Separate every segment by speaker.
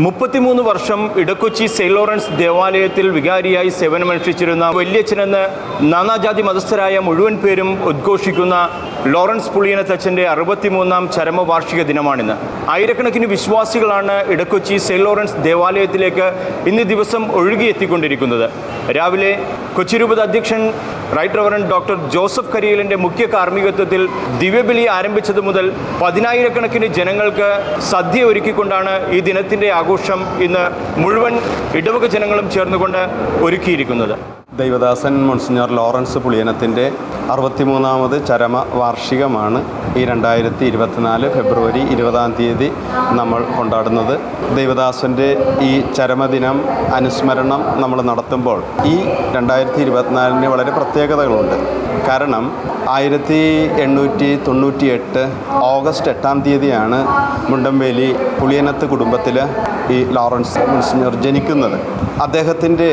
Speaker 1: മുപ്പത്തിമൂന്ന് വർഷം Edakochi Saint Lawrence ദേവാലയത്തിൽ വികാരിയായി സേവനമനുഷ്ഠിച്ചിരുന്ന വല്യച്ഛനെന്ന് നാനാജാതി മതസ്ഥരായ മുഴുവൻ പേരും ഉദ്ഘോഷിക്കുന്ന ലോറൻസ് പുളിയനത്തച്ഛന്റെ അറുപത്തിമൂന്നാം ചരമവാർഷിക ദിനമാണിന്ന്. ആയിരക്കണക്കിന് വിശ്വാസികളാണ് ഇടക്കൊച്ചി സെയിന്റ് ലോറൻസ് ദേവാലയത്തിലേക്ക് ഇന്ന് ദിവസം ഒഴുകിയെത്തിക്കൊണ്ടിരിക്കുന്നത്. രാവിലെ കൊച്ചി രൂപത അധ്യക്ഷൻ റൈറ്റ് റവറൻ ഡോക്ടർ ജോസഫ് കരിയലിന്റെ മുഖ്യ കാർമ്മികത്വത്തിൽ ദിവ്യബലി ആരംഭിച്ചത് മുതൽ പതിനായിരക്കണക്കിന് ജനങ്ങൾക്ക് സദ്യ ഒരുക്കിക്കൊണ്ടാണ് ഈ ദിനത്തിന്റെ ആഘോഷം ഇന്ന് മുഴുവൻ ഇടവക ജനങ്ങളും ചേർന്നുകൊണ്ട് ഒരുക്കിയിരിക്കുന്നത്.
Speaker 2: ദൈവദാസൻ മോൺസിഞ്ഞോർ ലോറൻസ് പുളിയനത്തിന്റെ അറുപത്തിമൂന്നാമത് ചരമ വാർഷികമാണ് ഈ രണ്ടായിരത്തി ഇരുപത്തിനാല് ഫെബ്രുവരി ഇരുപതാം തീയതി നമ്മൾ കൊണ്ടാടുന്നത്. ദൈവദാസന്റെ ഈ ചരമദിനം അനുസ്മരണം നമ്മൾ നടത്തുമ്പോൾ ഈ രണ്ടായിരത്തി ഇരുപത്തിനാലിന് വളരെ പ്രത്യേകതകളുണ്ട്. കാരണം ആയിരത്തി എണ്ണൂറ്റി തൊണ്ണൂറ്റി എട്ട് ഓഗസ്റ്റ് എട്ടാം തീയതിയാണ് മുണ്ടംവേലി പുളിയനത്ത് കുടുംബത്തിൽ ഈ ലോറൻസ് മുൻസിഞ്ഞർ ജനിക്കുന്നത്. അദ്ദേഹത്തിന്റെ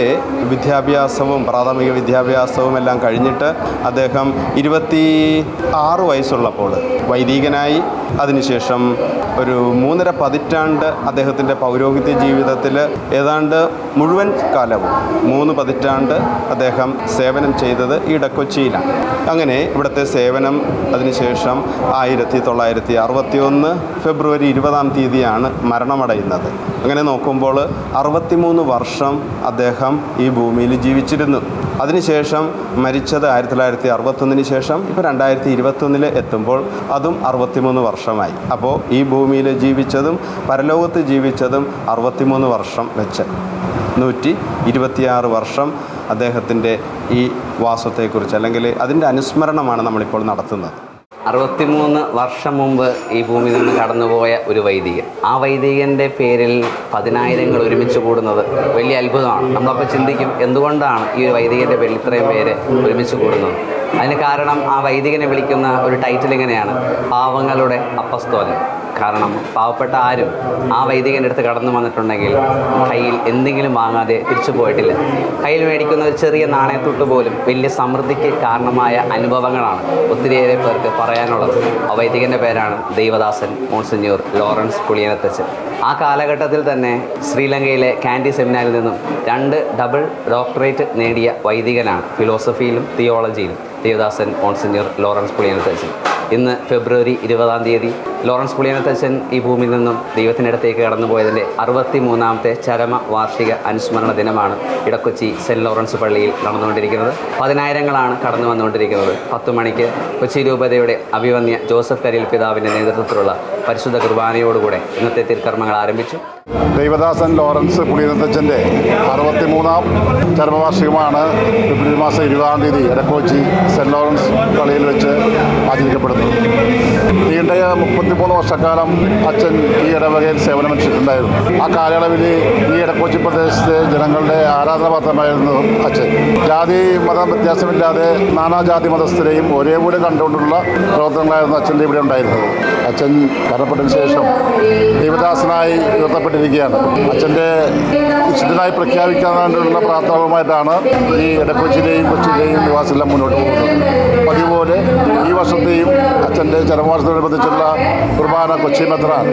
Speaker 2: വിദ്യാഭ്യാസവും പ്രാഥമിക വിദ്യാഭ്യാസവും എല്ലാം കഴിഞ്ഞിട്ട് അദ്ദേഹം ഇരുപത്തി ആറ് വയസ്സുള്ളപ്പോൾ വൈദികനായി. അതിനുശേഷം ഒരു മൂന്നര പതിറ്റാണ്ട് അദ്ദേഹത്തിന്റെ പൗരോഹിത്യ ജീവിതത്തിൽ ഏതാണ്ട് മുഴുവൻ കാലവും മൂന്ന് പതിറ്റാണ്ട് അദ്ദേഹം സേവനം ചെയ്തത് ഇടക്കൊച്ചിയിലാണ് അങ്ങനെ ഇവിടുത്തെ സേവനം അതിനുശേഷം ആയിരത്തി തൊള്ളായിരത്തി അറുപത്തി ഒന്ന് ഫെബ്രുവരി ഇരുപതാം തീയതിയാണ് മരണമടയുന്നത്. അങ്ങനെ നോക്കുമ്പോൾ അറുപത്തിമൂന്ന് വർഷം അദ്ദേഹം ഈ ഭൂമിയിൽ ജീവിച്ചിരുന്നു. അതിനുശേഷം മരിച്ചത് ആയിരത്തി തൊള്ളായിരത്തി അറുപത്തൊന്നിന് ശേഷം ഇപ്പോൾ രണ്ടായിരത്തി ഇരുപത്തൊന്നിൽ എത്തുമ്പോൾ അതും അറുപത്തിമൂന്ന് വർഷമായി. അപ്പോൾ ഈ ഭൂമിയിൽ ജീവിച്ചതും പരലോകത്ത് ജീവിച്ചതും അറുപത്തിമൂന്ന് വർഷം വെച്ച്. നൂറ്റി ഇരുപത്തിയാറ് വർഷം അദ്ദേഹത്തിന്റെ ഈ വാസത്തെക്കുറിച്ച് അല്ലെങ്കിൽ അതിന്റെ അനുസ്മരണമാണ് നമ്മളിപ്പോൾ നടത്തുന്നത്.
Speaker 3: അറുപത്തിമൂന്ന് വർഷം മുമ്പ് ഈ ഭൂമിയിൽ നിന്ന് കടന്നുപോയ ഒരു വൈദികൻ. ആ വൈദികന്റെ പേരിൽ പതിനായിരങ്ങൾ ഒരുമിച്ച് കൂടുന്നത് വലിയ അത്ഭുതമാണ്. നമ്മളപ്പോൾ ചിന്തിക്കും എന്തുകൊണ്ടാണ് ഈ ഒരു വൈദികന്റെ പേരിൽ ഇത്രയും പേര് ഒരുമിച്ച് കൂടുന്നത്? അതിന് കാരണം ആ വൈദികനെ വിളിക്കുന്ന ഒരു ടൈറ്റിൽ ഇങ്ങനെയാണ് പാവങ്ങളുടെ അപ്പസ്തോലൻ. കാരണം പാവപ്പെട്ട ആരും ആ വൈദികന്റെ അടുത്ത് കടന്നു വന്നിട്ടുണ്ടെങ്കിൽ കയ്യിൽ എന്തെങ്കിലും വാങ്ങാതെ തിരിച്ചു പോയിട്ടില്ല. കയ്യിൽ മേടിക്കുന്ന ഒരു ചെറിയ നാണയത്തൊട്ട് പോലും വലിയ സമൃദ്ധിക്ക് കാരണമായ അനുഭവങ്ങളാണ് ഒത്തിരിയേറെ പേർക്ക് പറയാനുള്ളത്. ആ വൈദികന്റെ പേരാണ് ദൈവദാസൻ മോൺസിഞ്ഞൂർ ലോറൻസ് പുളിയനത്തച്ഛൻ ആ കാലഘട്ടത്തിൽ തന്നെ ശ്രീലങ്കയിലെ കാൻഡി സെമിനാറിൽ നിന്നും രണ്ട് ഡബിൾ ഡോക്ടറേറ്റ് നേടിയ വൈദികനാണ് ഫിലോസഫിയിലും തിയോളജിയിലും ദേവദാസൻ മോൺസിഞ്ഞൂർ ലോറൻസ് പുളിയനത്തച്ഛൻ ഇന്ന് ഫെബ്രുവരി ഇരുപതാം തീയതി ലോറൻസ് പുളിയനത്തച്ഛൻ ഈ ഭൂമിയിൽ നിന്നും ദൈവത്തിനടുത്തേക്ക് കടന്നുപോയതിന്റെ അറുപത്തി മൂന്നാമത്തെ ചരമ വാർഷിക അനുസ്മരണ ദിനമാണ് ഇടക്കൊച്ചി സെന്റ് ലോറൻസ് പള്ളിയിൽ നടന്നുകൊണ്ടിരിക്കുന്നത്. പതിനായിരങ്ങളാണ് കടന്നു വന്നുകൊണ്ടിരിക്കുന്നത്. പത്തു മണിക്ക് കൊച്ചി രൂപതയുടെ അഭിവന്യ ജോസഫ് കരിൽ പിതാവിന്റെ നേതൃത്വത്തിലുള്ള പരിശുദ്ധ കുർബാനയോടുകൂടെ ഇന്നത്തെ തിരുക്കർമ്മങ്ങൾ ആരംഭിച്ചു.
Speaker 4: ദൈവദാസൻ ലോറൻസ് പുളിയനത്തച്ഛന്റെ അറുപത്തിമൂന്നാം ചരമവാർഷികമാണ് ഫെബ്രുവരി മാസം ഇരുപതാം തീയതി ഇടക്കൊച്ചി സെന്റ് ലോറൻസ് പള്ളിയിൽ വെച്ച് ആചരിക്കപ്പെടുന്നത്. നീണ്ട മുപ്പത്തിമൂന്ന് വർഷക്കാലം അച്ഛൻ ഈ ഇടവകയിൽ സേവനമനുഷ്ഠിച്ചിട്ടുണ്ടായിരുന്നു ആ കാലയളവിൽ ഈ ഇടക്കോച്ചി പ്രദേശത്തെ ജനങ്ങളുടെ ആരാധനാപാത്രമായിരുന്നു അച്ഛൻ. ജാതി മത വ്യത്യാസമില്ലാതെ നാനാജാതി മതസ്ഥരെയും ഒരേപോലെ കണ്ടുകൊണ്ടുള്ള പ്രവർത്തനങ്ങളായിരുന്നു അച്ഛന്റെ ഇവിടെ ഉണ്ടായിരുന്നത്. അച്ഛൻ മരണപ്പെട്ടതിന് ശേഷം ദേവദാസനായി ഉയർത്തപ്പെട്ടിരിക്കുകയാണ്. അച്ഛന്റെ വിശുദ്ധനായി പ്രഖ്യാപിക്കാൻ വേണ്ടിയുള്ള പ്രാർത്ഥനകളുമായിട്ടാണ് ഈ ഇടക്കൊച്ചിയിലെയും കൊച്ചിയിലെയും നിവാസികളെല്ലാം മുന്നോട്ട് പോകുന്നത്. അതുപോലെ ഈ വർഷത്തെയും അച്ഛന്റെ ചരമവാർഷത്തോടനുബന്ധിച്ചുള്ള കുർബാന കൊച്ചി മെത്രാൻ.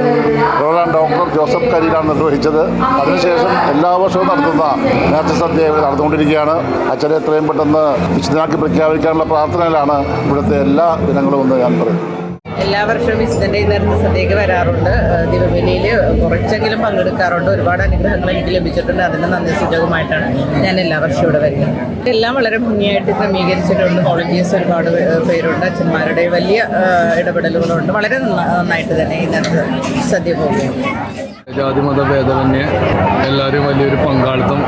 Speaker 4: റോളാൻ ഡോക്ടർ ജോസഫ് കരീലാണ് നിർവഹിച്ചത്. അതിനുശേഷം എല്ലാ വർഷവും നടത്തുന്ന നേർച്ച സദ്യ നടന്നുകൊണ്ടിരിക്കുകയാണ്. അച്ഛനെ എത്രയും പെട്ടെന്ന് വിശുദ്ധനാക്കി പ്രഖ്യാപിക്കാനുള്ള പ്രാർത്ഥനകളാണ് ഇവിടുത്തെ എല്ലാ ദിനങ്ങളും എന്ന് ഞാൻ പറയും
Speaker 5: എല്ലാ വർഷവും വിശുദ്ധന്റെ നേരത്തെ സദ്യക്ക് വരാറുണ്ട്. ദിവബലിയിൽ കുറച്ചെങ്കിലും പങ്കെടുക്കാറുണ്ട്. ഒരുപാട് അനുഗ്രഹങ്ങൾ എനിക്ക് ലഭിച്ചിട്ടുണ്ട്. അതിന്റെ നന്ദി സൂചകമായിട്ടാണ് ഞാൻ എല്ലാ വർഷവും ഇവിടെ വരുന്നത്. എല്ലാം വളരെ ഭംഗിയായിട്ട് ക്രമീകരിച്ചിട്ടുണ്ട്. വോളണ്ടിയേഴ്സ് ഒരുപാട് പേരുണ്ട്. അച്ഛന്മാരുടെ വലിയ ഇടപെടലുകളുണ്ട്. വളരെ നന്നായിട്ട് തന്നെ ഈ നേരത്തെ സദ്യ പോകുന്നു.
Speaker 6: ജാതിമത ഭേദമന്യേ എല്ലാവരും വലിയൊരു പങ്കാളിത്തം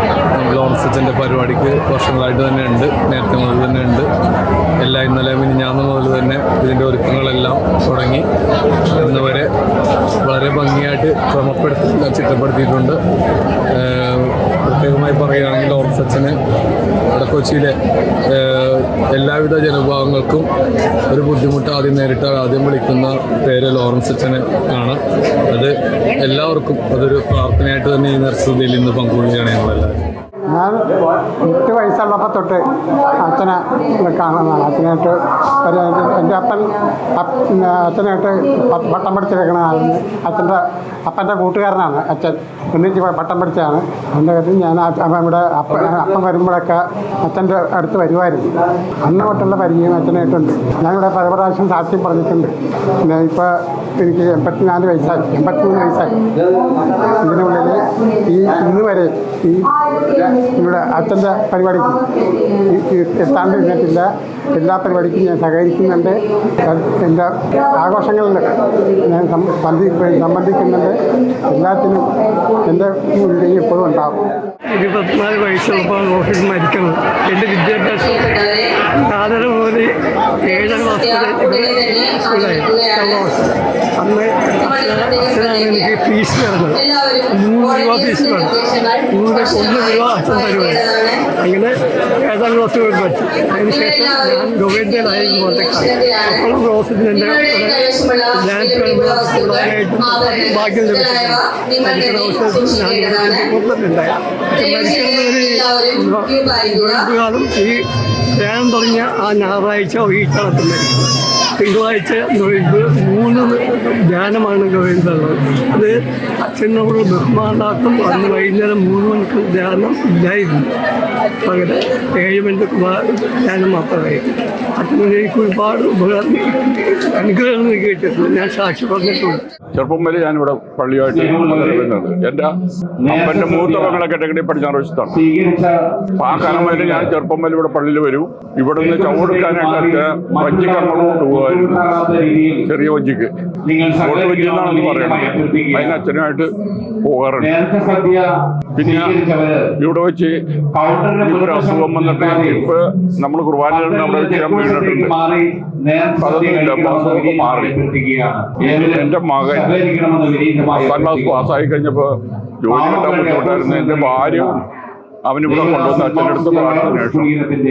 Speaker 6: ലോറൻസച്ചന്റെ പരിപാടിക്ക് വർഷങ്ങളായിട്ട് തന്നെ ഉണ്ട് നേരത്തെ മുതൽ തന്നെ ഉണ്ട് എല്ലാ ഇന്നലെ മിനിഞ്ഞാന്ന് മുതൽ തന്നെ ഇതിന്റെ ഒരുക്കങ്ങളെല്ലാം തുടങ്ങി. ഇന്ന് വരെ വളരെ ഭംഗിയായിട്ട് ക്രമപ്പെടുത്തി ചിട്ടപ്പെടുത്തിയിട്ടുണ്ട്. പ്രത്യേകമായി പറയുകയാണെങ്കിൽ വടക്കൊച്ചിയിലെ കൊച്ചിയിലെ എല്ലാവിധ ജനവിഭാഗങ്ങൾക്കും ഒരു ബുദ്ധിമുട്ട് ആദ്യം നേരിട്ട് ആദ്യം വിളിക്കുന്ന പേര് ലോറൻസ് അച്ഛന് ആണ്. അത് എല്ലാവർക്കും അതൊരു പ്രാർത്ഥനയായിട്ട് തന്നെ ഈ നർസതിയിൽ ഇന്ന് പങ്കുകൊള്ളുകയാണ് ഞങ്ങളെല്ലാവരും.
Speaker 7: ഞാൻ എട്ട് വയസ്സുള്ളപ്പോൾ തൊട്ട് അച്ഛനെ കാണുന്നതാണ്. അച്ഛനായിട്ട് എന്റെ അപ്പൻ അപ്പ- അച്ഛനായിട്ട് പട്ടം പഠിച്ചിരിക്കണതാണ് അച്ഛന്റെ അപ്പന്റെ കൂട്ടുകാരനാണ് അച്ഛൻ. ഒന്നിച്ച് പട്ടം പഠിച്ചതാണ്. എന്റെ കാര്യത്തിൽ ഞാൻ അവിടെ അപ്പ അപ്പം വരുമ്പോഴൊക്കെ അച്ഛന്റെ അടുത്ത് വരുമായിരുന്നു. അന്ന് തൊട്ടുള്ള പരിചയം അച്ഛനായിട്ടുണ്ട്. ഞാനിവിടെ പല പ്രാവശ്യം സാക്ഷ്യം പറഞ്ഞിട്ടുണ്ട്. പിന്നെ ഇപ്പോൾ എനിക്ക് എൺപത്തിനാല് വയസ്സായി. എൺപത്തിമൂന്ന് വയസ്സായി. ഇതിനുള്ളിൽ ഈ ഇന്ന് വരെ ഈ ഇവിടെ അച്ഛന്റെ പരിപാടിക്ക് എത്താണ്ട് ഇരുന്നിട്ടില്ല എല്ലാ പരിപാടിക്കും ഞാൻ സഹകരിക്കുന്നുണ്ട്. എന്റെ ആഘോഷങ്ങളിൽ ഞാൻ സംബന്ധിക്കുന്നുണ്ട്. എല്ലാത്തിനും എന്റെ മുന്നിൽ എപ്പോഴും ഉണ്ടാകും
Speaker 8: ഇരുപത്തിനാല് വയസ്സുള്ളപ്പോൾ മരിക്കണം. എന്റെ വിദ്യാഭ്യാസം സാധനം പോലെ ഏഴര മാസം ഇവിടെ സ്കൂളായി വർഷം അന്ന് അച്ഛന- അച്ഛനാണ് എനിക്ക് ഫീസ് തരുന്നത് നൂറ് രൂപ ഫീസ് വേണം നൂറ് ഒന്ന് രൂപ അച്ഛൻ തരുവാണ് അങ്ങനെ ഏഴാം ക്ലാസ് വരെ പഠിച്ചു അതിനുശേഷം ഞാൻ ഗവൺമെന്റിലായിരുന്നു കോട്ടക്കാട് അപ്പോൾ റോസിന് എന്റെ ഞാൻ കൂടുതലായിട്ടും ഭാഗ്യം ലഭിച്ചിട്ടുണ്ട് ഞാൻ ഇവിടെ കൊണ്ടുവന്നിട്ടുണ്ടായി കാലം ഈ ധ്യാനം തുടങ്ങിയ ആ ഞായറാഴ്ച ഈ നടത്തുന്നത് തിങ്കളാഴ്ച നൊയിമ്പ് മൂന്ന് ധ്യാനമാണ് ഗോവിന്ദുള്ളത്. അത് അച്ഛനോട് ബഹുമാനാർത്ഥം അന്ന് വൈകുന്നേരം മൂന്ന് മണിക്ക് ധ്യാനം ഇല്ലായിരുന്നു. പകരം ഏഴ് മണിക്ക് ധ്യാനം മാത്രമായിരുന്നു. അച്ഛന് എനിക്ക് ഒരുപാട് ഉപകാരം അനുഗ്രഹങ്ങൾ കിട്ടിയിട്ടുണ്ട് ഞാൻ സാക്ഷി പറഞ്ഞിട്ടുണ്ട്.
Speaker 9: ചെറുപ്പം മുതലേ ഞാനിവിടെ പള്ളിയായിട്ട് വരുന്നത് എന്റെ അപ്പന്റെ മൂത്ത മകളെ ടെക്കടി പഠിച്ചാൽ വശത്താണ് ആ കാലം വരെ ഞാൻ ചെറുപ്പം വരെ ഇവിടെ പള്ളിയിൽ വരും. ഇവിടെ നിന്ന് ചവിടെടുക്കാനായിട്ട് കർമ്മങ്ങളോട്ട് പോകാനും ചെറിയ വഞ്ചിക്ക്. ഓട്ട് വഞ്ചി എന്നാണെന്ന് പറയണം. അതിന് അച്ഛനുമായിട്ട് പോകാറുണ്ട്. പിന്നെ ഇവിടെ വെച്ച് ഒരു അസുഖം വന്നിട്ട് ഇപ്പൊ നമ്മൾ കുർബാനകളിൽ അവിടെ വെച്ച് വീണിട്ടുണ്ട് അതൊന്നുമില്ല മാറി. എന്റെ മകൻ പത്താം ക്ലാസ് പാസ്സായി കഴിഞ്ഞപ്പോ ജോലി കിട്ടാൻ ബുദ്ധിമുട്ടായിരുന്നു എന്റെ ഭാര്യ അവനിവിടെ കൊണ്ടുവന്ന് അച്ഛന്റെ അടുത്ത് പ്രാർത്ഥന ശേഷം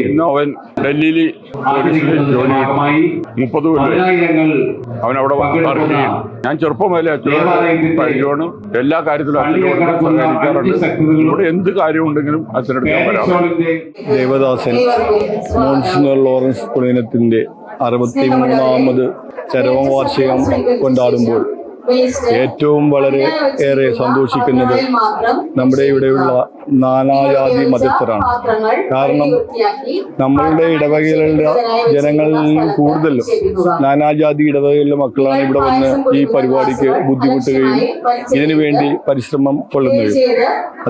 Speaker 9: ഇന്ന് അവൻ ഡൽഹിയിൽ പോലീസിൽ ജോലി മുപ്പത് കൊല്ലം. അവൻ അവിടെ വർക്ക് ചെയ്യും. ഞാൻ ചെറുപ്പം മുതലേ അച്ഛനോട് പരിചയമാണ്. എല്ലാ കാര്യത്തിലും അച്ഛനോട് സഹകരിക്കാറുണ്ട്. ഇവിടെ എന്ത് കാര്യമുണ്ടെങ്കിലും അച്ഛനടുത്ത് ഞാൻ വരാം
Speaker 6: ദേവദാസൻ മോൺസിനർ ലോറൻസ് പുളിനത്തിന്റെ അറുപത്തി മൂന്നാമത് ചരമവാർഷികം കൊണ്ടാടുമ്പോൾ ഏറ്റവും വളരെ ഏറെ സന്തോഷിക്കുന്നത് നമ്മുടെ ഇവിടെയുള്ള നാനാജാതി മതസ്ഥരാണ്. കാരണം നമ്മളുടെ ഇടവകയിലുള്ള ജനങ്ങളിൽ കൂടുതലും നാനാജാതി ഇടവകയിലെ മക്കളാണ് ഇവിടെ വന്ന് ഈ പരിപാടിക്ക് ബുദ്ധിമുട്ടുകയും ഇതിനു വേണ്ടി പരിശ്രമം കൊള്ളുന്നതും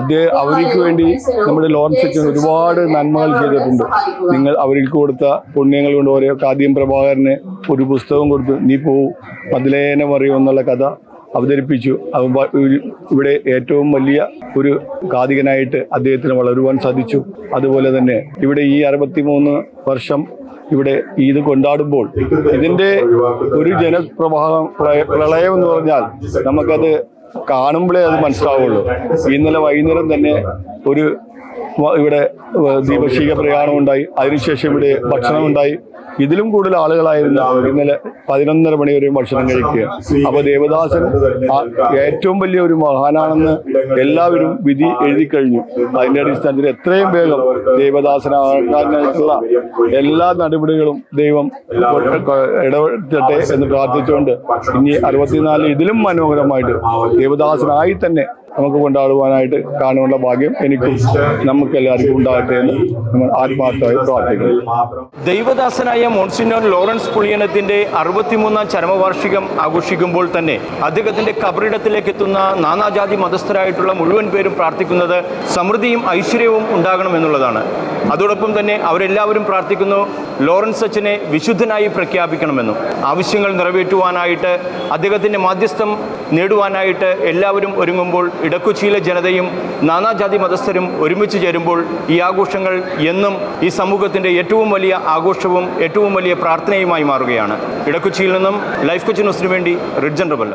Speaker 6: അദ്ദേഹം അവർക്ക് വേണ്ടി നമ്മുടെ ലോറൻസ് അച്ഛൻ ഒരുപാട് നന്മകൾ ചെയ്തിട്ടുണ്ട്. നിങ്ങൾ അവർക്ക് കൊടുത്ത പുണ്യങ്ങൾ കൊണ്ട് ഓരോ കാദ്യം പ്രഭാകരന് ഒരു പുസ്തകം കൊടുത്തു നീ പോവും. മതിലേനം അറിയുമെന്നുള്ള കഥ അവതരിപ്പിച്ചു. ഇവിടെ ഏറ്റവും വലിയ ഒരു കാതികനായിട്ട് അദ്ദേഹത്തിന് വളരുവാൻ സാധിച്ചു. അതുപോലെ തന്നെ ഇവിടെ ഈ അറുപത്തിമൂന്ന് വർഷം ഇവിടെ ഈദ് കൊണ്ടാടുമ്പോൾ ഇതിന്റെ ഒരു ജനപ്രവാഹം പ്രളയം എന്ന് പറഞ്ഞാൽ നമുക്കത് കാണുമ്പോഴേ അത് മനസ്സിലാവുള്ളൂ. ഇന്നലെ വൈകുന്നേരം തന്നെ ഒരു ഇവിടെ ദീപശീക പ്രയാണം ഉണ്ടായി അതിനുശേഷം ഇവിടെ ഭക്ഷണം ഉണ്ടായി ഇതിലും കൂടുതൽ ആളുകളായിരുന്നു ഇന്നലെ പതിനൊന്നര മണി വരെ ഭക്ഷണം കഴിക്കുക. അപ്പൊ ദേവദാസൻ ഏറ്റവും വലിയ ഒരു മഹാനാണെന്ന് എല്ലാവരും വിധി എഴുതി കഴിഞ്ഞു. അതിന്റെ അടിസ്ഥാനത്തിൽ എത്രയും വേഗം ദേവദാസനാകാനായിട്ടുള്ള എല്ലാ നടപടികളും ദൈവം ഇടപെടട്ടെ എന്ന് പ്രാർത്ഥിച്ചുകൊണ്ട് ഇനി അറുപത്തിനാല് ഇതിലും മനോഹരമായിട്ട് ദേവദാസനായി തന്നെ നമുക്ക് കൊണ്ടാടുവാനായിട്ട് കാണുവാനുള്ള ഭാഗ്യം എനിക്കും നമുക്ക് എല്ലാവർക്കും ഉണ്ടാകട്ടെ എന്ന് നമ്മൾ ആത്മാർത്ഥമായി പ്രാർത്ഥിക്കുന്നു.
Speaker 1: ദൈവദാസനായ മോൺസിനോർ ലോറൻസ് പുളിയനത്തിന്റെ അറുപത്തിമൂന്നാം ചരമവാർഷികം ആഘോഷിക്കുമ്പോൾ തന്നെ അദ്ദേഹത്തിന്റെ കബറിടത്തിലേക്ക് എത്തുന്ന നാനാജാതി മതസ്ഥരായിട്ടുള്ള മുഴുവൻ പേരും പ്രാർത്ഥിക്കുന്നത് സമൃദ്ധിയും ഐശ്വര്യവും ഉണ്ടാകണം എന്നുള്ളതാണ് അതോടൊപ്പം തന്നെ അവരെല്ലാവരും പ്രാർത്ഥിക്കുന്നു ലോറൻസ് സച്ചിനെ വിശുദ്ധനായി പ്രഖ്യാപിക്കണമെന്നും ആവശ്യങ്ങൾ നിറവേറ്റുവാനായിട്ട് അദ്ദേഹത്തിന്റെ മാധ്യസ്ഥം നേടുവാനായിട്ട് എല്ലാവരും ഒരുങ്ങുമ്പോൾ ഇടക്കൊച്ചിയിലെ ജനതയും നാനാജാതി മതസ്ഥരും ഒരുമിച്ച് ചേരുമ്പോൾ ഈ ആഘോഷങ്ങൾ എന്നും ഈ സമൂഹത്തിന്റെ ഏറ്റവും വലിയ ആഘോഷവും ഏറ്റവും വലിയ പ്രാർത്ഥനയുമായി മാറുകയാണ്. ഇടക്കൊച്ചിയിൽ നിന്നും ലൈഫ് കൊച്ചി ന്യൂസിനു വേണ്ടി റിഡ്ജൻ റബല്ല